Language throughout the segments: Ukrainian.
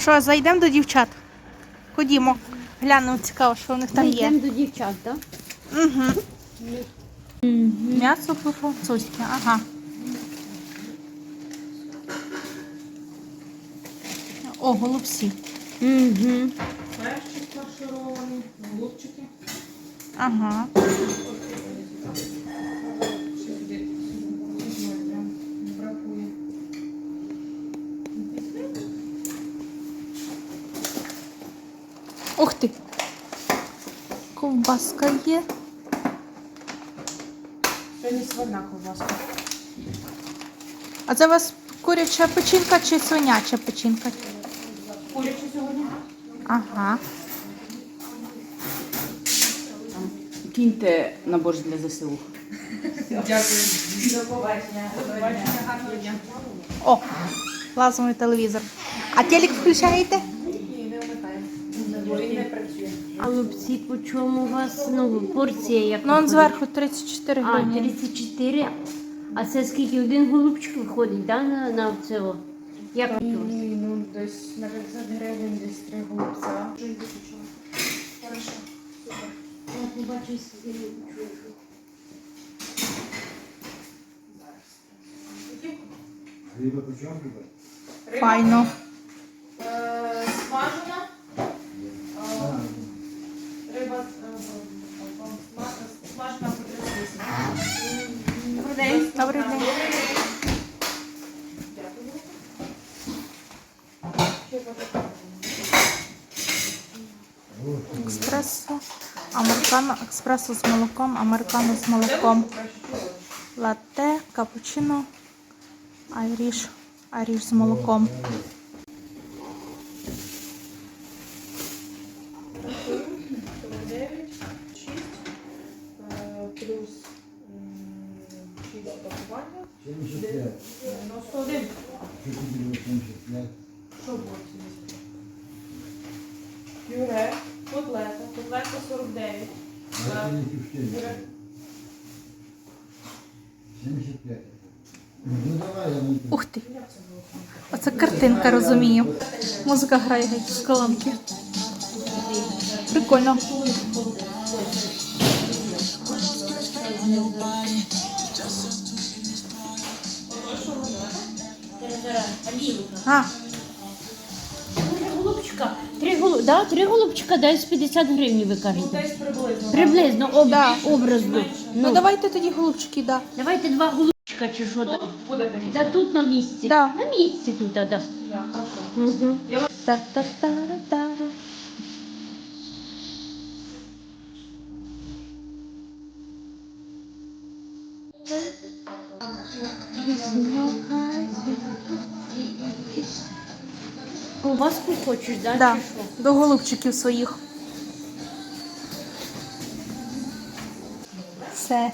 Що, зайдемо до дівчат? Ходімо. Глянемо, цікаво, що у них там є. Йдемо до дівчат, так? Угу. М'ясо по-французьки, ага. О, голубці. Угу. Перчик фарширований, голубчики. Ага. Ух ти. Ковбаска є. Це не свина ковбаска. А це у вас куряча печінка чи свиняча печінка? Куряче сьогодні? Ага. Киньте на борщ для ЗСУ. Дякую. До побачення. До побачення. Гарного дня. О, плазмовий телевізор. А телек включаєте? Голубці, по чому у вас ну, порція як? Ну, он зверху 34 А, гривні. 34. А це скільки? Один голубчик виходить, да, на, на цього? Як? Ні, ну десь на 50 гривень, десь три голубця. Вже й виключила. Хорошо. Супер. Я побачу, скільки по чому буде? Файно. Добрий день. Американо, експресо з молоком, американо з молоком. Латте, капучино, айріш, айріш з молоком. 91. Що тобі було 75? Що було ці Пюре, котлета, котлета 49. А це не тюшки. Пюре. 75. Давай, я не Ух ти, оце картинка, розумію. Музика грає геть з колонки. Прикольно. А, Три голубчика. Три, голу... да, три голубчика десь 50 гривень, ви кажете. Десь приблизно. Приблизно об... Да. образно. ну Ну, давайте тоді голубчики, да. давайте два голубчика чи що там. Да тут на місці. Да. На місці тут, да. да. Я, хорошо. Угу. Та-та-та-та. Ковбаску хочеш, да? Да, Чи що? до голубчиків своїх. Все.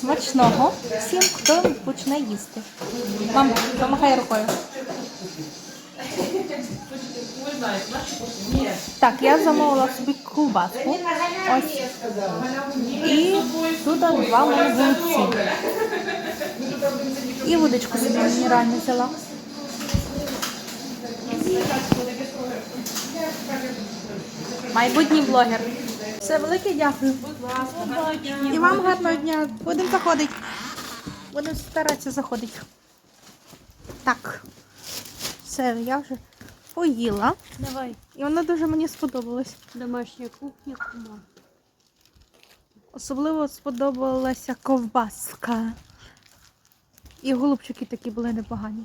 Смачного всім, хто почне їсти. Мам, помахай рукою. Так, я замовила собі ковбаску. Ось. І тут два голубці. І водичку собі мінеральну взяла. Майбутній блогер. Все, велике дякую. І вам гарного дня. Будемо заходити. Будемо старатися заходити. Так. Все, я вже поїла. Давай. І воно дуже мені сподобалось. Домашня кухня кума. Особливо сподобалася ковбаска. І голубчики такі були непогані.